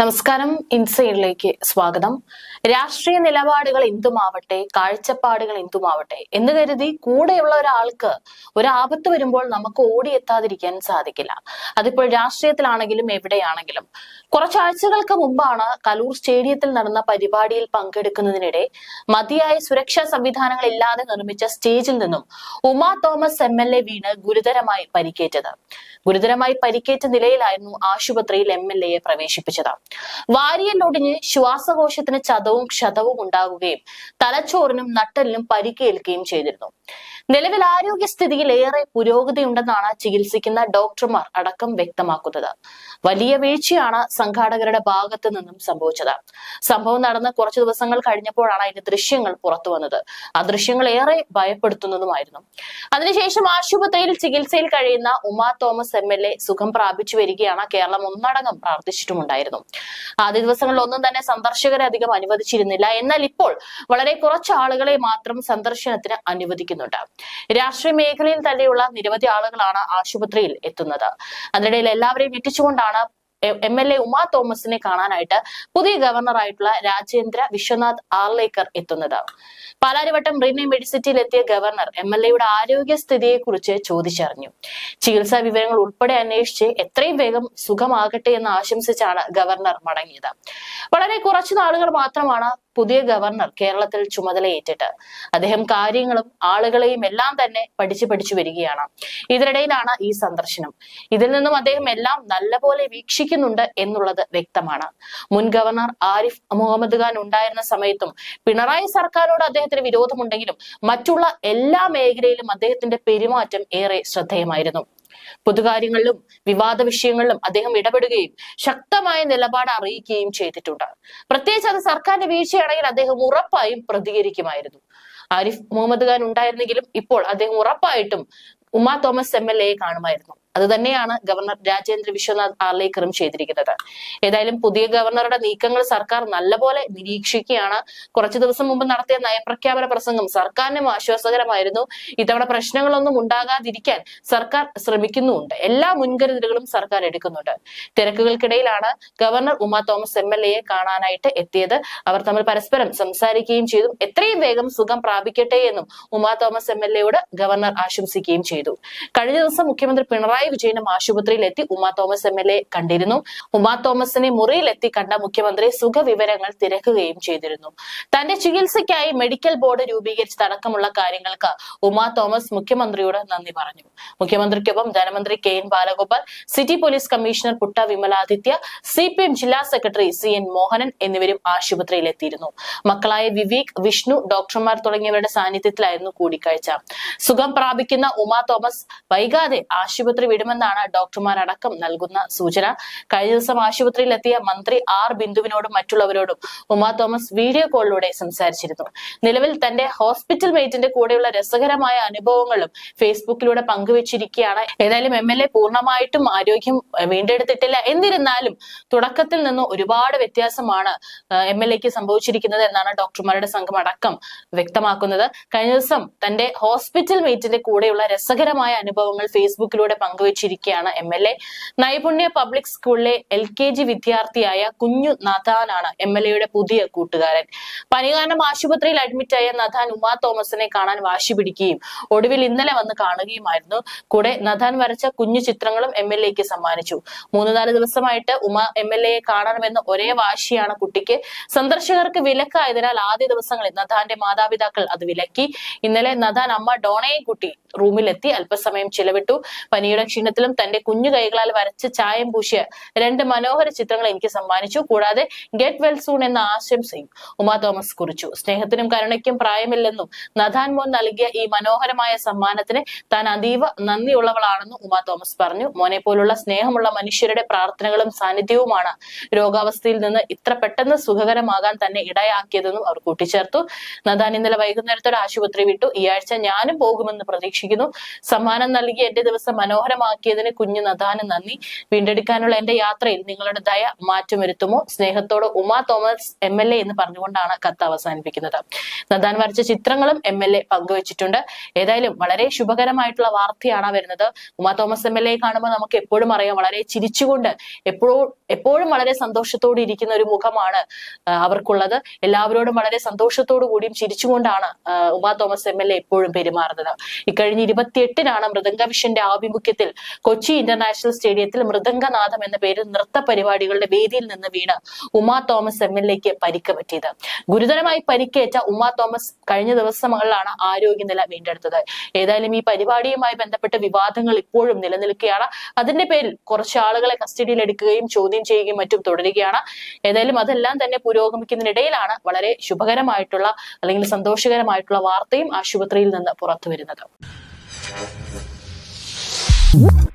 നമസ്കാരം. ഇൻസൈഡിലേക്ക് സ്വാഗതം. രാഷ്ട്രീയ നിലപാടുകൾ എന്തുമാവട്ടെ കാഴ്ചപ്പാടുകൾ എന്തുമാവട്ടെ എന്ന് കരുതി കൂടെയുള്ള ഒരാൾക്ക് ഒരാപത്ത് വരുമ്പോൾ നമുക്ക് ഓടിയെത്താതിരിക്കാൻ സാധിക്കില്ല. അതിപ്പോൾ രാഷ്ട്രീയത്തിലാണെങ്കിലും എവിടെയാണെങ്കിലും. കുറച്ചാഴ്ചകൾക്ക് മുമ്പാണ് കലൂർ സ്റ്റേഡിയത്തിൽ നടന്ന പരിപാടിയിൽ പങ്കെടുക്കുന്നതിനിടെ മതിയായ സുരക്ഷാ സംവിധാനങ്ങൾ ഇല്ലാതെ നിർമ്മിച്ച സ്റ്റേജിൽ നിന്നും Uma Thomas M L A വീണ് ഗുരുതരമായി പരിക്കേറ്റത്. ഗുരുതരമായി പരിക്കേറ്റ നിലയിലായിരുന്നു ആശുപത്രിയിൽ എം എൽ എയെ പ്രവേശിപ്പിച്ചത്. വാരിയലൊടിഞ്ഞ് ശ്വാസകോശത്തിന് ചതവും ക്ഷതവും ഉണ്ടാകുകയും തലച്ചോറിനും നട്ടലിനും പരിക്കേൽക്കുകയും ചെയ്തിരുന്നു. നിലവിൽ ആരോഗ്യസ്ഥിതിയിൽ ഏറെ പുരോഗതിയുണ്ടെന്നാണ് ചികിത്സിക്കുന്ന ഡോക്ടർമാർ അടക്കം വ്യക്തമാക്കുന്നത്. വലിയ വീഴ്ചയാണ് സംഘാടകരുടെ ഭാഗത്തു നിന്നും സംഭവിച്ചത്. സംഭവം നടന്ന് കുറച്ചു ദിവസങ്ങൾ കഴിഞ്ഞപ്പോഴാണ് അതിന്റെ ദൃശ്യങ്ങൾ പുറത്തു വന്നത് ആ ദൃശ്യങ്ങൾ ഏറെ ഭയപ്പെടുത്തുന്നതുമായിരുന്നു. അതിനുശേഷം ആശുപത്രിയിൽ ചികിത്സയിൽ കഴിയുന്ന Uma Thomas M L A സുഖം പ്രാപിച്ചു വരികയാണ് കേരളം ഒന്നടങ്കം പ്രാർത്ഥിച്ചിട്ടുമുണ്ടായിരുന്നു. ആദ്യ ദിവസങ്ങളിൽ ഒന്നും തന്നെ സന്ദർശകരെ അധികം അനുവദിച്ചിരുന്നില്ല. എന്നാൽ ഇപ്പോൾ വളരെ കുറച്ച് ആളുകളെ മാത്രം സന്ദർശനത്തിന് അനുവദിക്കുന്നുണ്ട്. രാഷ്ട്രീയ മേഖലയിൽ തന്നെയുള്ള നിരവധി ആളുകളാണ് ആശുപത്രിയിൽ എത്തുന്നത്. അതിനിടയിൽ എല്ലാവരെയും ഞെട്ടിച്ചുകൊണ്ടാണ് എം എൽ എ ഉമാ തോമസിനെ കാണാനായിട്ട് പുതിയ ഗവർണറായിട്ടുള്ള രാജേന്ദ്ര വിശ്വനാഥ് ആർലേക്കർ എത്തുന്നത്. പാലാരിവട്ടം റീനെ മെഡിസിറ്റിയിൽ എത്തിയ ഗവർണർ എം എൽ എയുടെ ആരോഗ്യസ്ഥിതിയെ കുറിച്ച് ചോദിച്ചറിഞ്ഞു. ചികിത്സാ വിവരങ്ങൾ ഉൾപ്പെടെ അന്വേഷിച്ച് എത്രയും വേഗം സുഖമാകട്ടെ എന്ന് ആശംസിച്ചാണ് ഗവർണർ മടങ്ങിയത്. വളരെ കുറച്ചു നാളുകൾ മാത്രമാണ് പുതിയ ഗവർണർ കേരളത്തിൽ ചുമതലയേറ്റിട്ട് അദ്ദേഹം കാര്യങ്ങളും ആളുകളെയും എല്ലാം തന്നെ പഠിച്ചു പഠിച്ചു വരികയാണ്. ഇതിനിടയിലാണ് ഈ സന്ദർശനം. ഇതിൽ നിന്നും അദ്ദേഹം എല്ലാം നല്ലപോലെ വീക്ഷിക്കുന്നുണ്ട് എന്നുള്ളത് വ്യക്തമാണ്. മുൻ ഗവർണർ ആരിഫ് മുഹമ്മദ് ഖാൻ ഉണ്ടായിരുന്ന സമയത്തും പിണറായി സർക്കാരിനോട് അദ്ദേഹത്തിന് വിരോധമുണ്ടെങ്കിലും മറ്റുള്ള എല്ലാ മേഖലയിലും അദ്ദേഹത്തിന്റെ പെരുമാറ്റം ഏറെ ശ്രദ്ധേയമായിരുന്നു. പൊതുകാര്യങ്ങളിലും വിവാദ വിഷയങ്ങളിലും അദ്ദേഹം ഇടപെടുകയും ശക്തമായ നിലപാട് അറിയിക്കുകയും ചെയ്തിട്ടുണ്ട്. പ്രത്യേകിച്ച് അത് സർക്കാരിന്റെ വീഴ്ചയാണെങ്കിൽ അദ്ദേഹം ഉറപ്പായും പ്രതികരിക്കുമായിരുന്നു. ആരിഫ് മുഹമ്മദ് ഖാൻ ഉണ്ടായിരുന്നെങ്കിലും ഇപ്പോൾ അദ്ദേഹം ഉറപ്പായിട്ടും ഉമാ തോമസ് എം എൽ എയെ കാണുമായിരുന്നു. അത് തന്നെയാണ് ഗവർണർ രാജേന്ദ്ര വിശ്വനാഥ് ആർലേക്കറും ചെയ്തിരിക്കുന്നത്. ഏതായാലും പുതിയ ഗവർണറുടെ നീക്കങ്ങൾ സർക്കാർ നല്ലപോലെ നിരീക്ഷിക്കുകയാണ്. കുറച്ചു ദിവസം മുമ്പ് നടത്തിയ നയപ്രഖ്യാപന പ്രസംഗം സർക്കാരിനും ആശ്വാസകരമായിരുന്നു. ഇത്തവണ പ്രശ്നങ്ങളൊന്നും ഉണ്ടാകാതിരിക്കാൻ സർക്കാർ ശ്രമിക്കുന്നുമുണ്ട്. എല്ലാ മുൻകരുതലുകളും സർക്കാർ എടുക്കുന്നുണ്ട്. തിരക്കുകൾക്കിടയിലാണ് governor Uma Thomas M L എയെ കാണാനായിട്ട് എത്തിയത്. അവർ തമ്മിൽ പരസ്പരം സംസാരിക്കുകയും ചെയ്തു. എത്രയും വേഗം സുഖം പ്രാപിക്കട്ടെ എന്നും ഉമ തോമസ് എം എൽ എയോട് ഗവർണർ ആശംസിക്കുകയും ചെയ്തു. കഴിഞ്ഞ ദിവസം മുഖ്യമന്ത്രി പിണറായി വിജയനും ആശുപത്രിയിൽ എത്തി Uma Thomas M L A കണ്ടിരുന്നു. ഉമാ തോമസിനെ മുറിയിലെത്തി കണ്ട മുഖ്യമന്ത്രി സുഖവിവരങ്ങൾ തിരക്കുകയും ചെയ്തിരുന്നു. തന്റെ ചികിത്സയ്ക്കായി മെഡിക്കൽ ബോർഡ് രൂപീകരിച്ചതടക്കമുള്ള കാര്യങ്ങൾക്ക് ഉമാ തോമസ് മുഖ്യമന്ത്രിയോട് നന്ദി പറഞ്ഞു. മുഖ്യമന്ത്രിക്കൊപ്പം ധനമന്ത്രി K N Balagopal city police commissioner Putta Vimaladitya C P M ജില്ലാ സെക്രട്ടറി സി എൻ മോഹനൻ എന്നിവരും ആശുപത്രിയിൽ എത്തിയിരുന്നു മക്കളായ വിവേക് വിഷ്ണു ഡോക്ടർമാർ തുടങ്ങിയവരുടെ സാന്നിധ്യത്തിലായിരുന്നു കൂടിക്കാഴ്ച. സുഖം പ്രാപിക്കുന്ന ഉമാ തോമസ് വൈകാതെ ആശുപത്രി വിടുമെന്നാണ് ഡോക്ടർമാരടക്കം നൽകുന്ന സൂചന. കഴിഞ്ഞ ദിവസം ആശുപത്രിയിൽ എത്തിയ മന്ത്രി ആർ ബിന്ദുവിനോടും മറ്റുള്ളവരോടും ഉമാ തോമസ് വീഡിയോ കോളിലൂടെ സംസാരിച്ചിരുന്നു. നിലവിൽ തന്റെ ഹോസ്പിറ്റൽ മേറ്റിന്റെ കൂടെയുള്ള രസകരമായ അനുഭവങ്ങളും ഫേസ്ബുക്കിലൂടെ പങ്കുവച്ചിരിക്കുകയാണ്. ഏതായാലും എം എൽ എ പൂർണമായിട്ടും ആരോഗ്യം വീണ്ടെടുത്തിട്ടില്ല. എന്നിരുന്നാലും തുടക്കത്തിൽ നിന്ന് ഒരുപാട് വ്യത്യാസമാണ് എം എൽ എക്ക് സംഭവിച്ചിരിക്കുന്നത് എന്നാണ് ഡോക്ടർമാരുടെ സംഘം അടക്കം വ്യക്തമാക്കുന്നത്. കഴിഞ്ഞ ദിവസം തന്റെ ഹോസ്പിറ്റൽ മേറ്റിന്റെ കൂടെയുള്ള രസകരമായ അനുഭവങ്ങൾ ഫേസ്ബുക്കിലൂടെ പങ്കുവച്ചിരിക്കുകയാണ് M L A. Naipunya public സ്കൂളിലെ എൽ കെ ജി വിദ്യാർത്ഥിയായ കുഞ്ഞു നഥാനാണ് എം എൽ എയുടെ പുതിയ കൂട്ടുകാരൻ. പനി കാരണം ആശുപത്രിയിൽ അഡ്മിറ്റായ നഥാൻ ഉമാ തോമസിനെ കാണാൻ വാശി പിടിക്കുകയും ഒടുവിൽ ഇന്നലെ വന്ന് കാണുകയുമായിരുന്നു. കൂടെ നഥാൻ വരച്ച കുഞ്ഞു ചിത്രങ്ങളും എം എൽ എക്ക് സമ്മാനിച്ചു. മൂന്ന് നാല് ദിവസമായിട്ട് ഉമ എം എൽ എയെ കാണണമെന്ന് ഒരേ വാശിയാണ് കുട്ടിക്ക്. സന്ദർശകർക്ക് വിലക്കായതിനാൽ ആദ്യ ദിവസങ്ങളിൽ നഥാന്റെ മാതാപിതാക്കൾ അത് വിലക്കി. ഇന്നലെ നഥാൻ അമ്മ ഡോണയെ കുട്ടി റൂമിലെത്തി അല്പസമയം ചിലവിട്ടു. പനിയുടെ ക്ഷീണത്തിലും തന്റെ കുഞ്ഞു കൈകളാൽ വരച്ച് ചായം പൂശിയ രണ്ട് മനോഹര ചിത്രങ്ങൾ എനിക്ക് സമ്മാനിച്ചു. കൂടാതെ ഗെറ്റ് വെൽ സൂൺ എന്ന ആശംസയും ഉമാ തോമസ് കുറിച്ചു. സ്നേഹത്തിനും കരുണയ്ക്കും പ്രായമില്ലെന്നും നഥാൻ മോൻ നൽകിയ ഈ മനോഹരമായ സമ്മാനത്തിന് താൻ അതീവ നന്ദിയുള്ളവളാണെന്നും ഉമാ തോമസ് പറഞ്ഞു. മോനെ പോലുള്ള സ്നേഹമുള്ള മനുഷ്യരുടെ പ്രാർത്ഥനകളും സാന്നിധ്യവുമാണ് രോഗാവസ്ഥയിൽ നിന്ന് ഇത്ര പെട്ടെന്ന് സുഖകരമാകാൻ തന്നെ ഇടയാക്കിയതെന്നും അവർ കൂട്ടിച്ചേർത്തു. നദാൻ ഇന്നലെ വൈകുന്നേരത്തോടെ ആശുപത്രി വിട്ടു. ഈ ആഴ്ച ഞാനും പോകുമെന്ന് പ്രതീക്ഷിക്കുന്നു. സമ്മാനം നൽകി എന്റെ ദിവസം മനോഹരമായി ഗുരുതരമാക്കിയതിന് കുഞ്ഞു നദാന് നന്ദി. വീണ്ടെടുക്കാനുള്ള എന്റെ യാത്രയിൽ നിങ്ങളുടെ ദയ മാറ്റം വരുത്തുമോ സ്നേഹത്തോട് Uma Thomas M L A എന്ന് പറഞ്ഞുകൊണ്ടാണ് കത്ത് അവസാനിപ്പിക്കുന്നത്. നദാൻ വരച്ച ചിത്രങ്ങളും എം എൽ എ പങ്കുവച്ചിട്ടുണ്ട്. ഏതായാലും വളരെ ശുഭകരമായിട്ടുള്ള വാർത്തയാണ് വരുന്നത്. Uma Thomas M L A കാണുമ്പോൾ നമുക്ക് എപ്പോഴും അറിയാം വളരെ ചിരിച്ചുകൊണ്ട് എപ്പോഴും എപ്പോഴും വളരെ സന്തോഷത്തോടെ ഇരിക്കുന്ന ഒരു മുഖമാണ് അവർക്കുള്ളത്. എല്ലാവരോടും വളരെ സന്തോഷത്തോടു കൂടിയും ചിരിച്ചുകൊണ്ടാണ് Uma Thomas M L A എപ്പോഴും പെരുമാറുന്നത്. ഇക്കഴിഞ്ഞ ഇരുപത്തിയെട്ടിനാണ് മൃദംഗ വിഷന്റെ ആഭിമുഖ്യത്തിൽ കൊച്ചി ഇന്റർനാഷണൽ സ്റ്റേഡിയത്തിൽ മൃദംഗനാഥം എന്ന പേരിൽ നൃത്ത പരിപാടികളുടെ വേദിയിൽ നിന്ന് വീണ് ഉമാ തോമസ് എം എൽ എക്ക് പരിക്ക് പറ്റിയത്. ഗുരുതരമായി പരിക്കേറ്റ ഉമാ തോമസ് കഴിഞ്ഞ ദിവസങ്ങളിലാണ് ആരോഗ്യനില വീണ്ടെടുത്തത്. ഏതായാലും ഈ പരിപാടിയുമായി ബന്ധപ്പെട്ട വിവാദങ്ങൾ ഇപ്പോഴും നിലനിൽക്കുകയാണ്. അതിന്റെ പേരിൽ കുറച്ച് ആളുകളെ കസ്റ്റഡിയിൽ എടുക്കുകയും ചോദ്യം ചെയ്യുകയും മറ്റും തുടരുകയാണ്. ഏതായാലും അതെല്ലാം തന്നെ പുരോഗമിക്കുന്നതിനിടയിലാണ് വളരെ ശുഭകരമായിട്ടുള്ള അല്ലെങ്കിൽ സന്തോഷകരമായിട്ടുള്ള വാർത്തയും ആശുപത്രിയിൽ നിന്ന് പുറത്തു വരുന്നത് Whoop.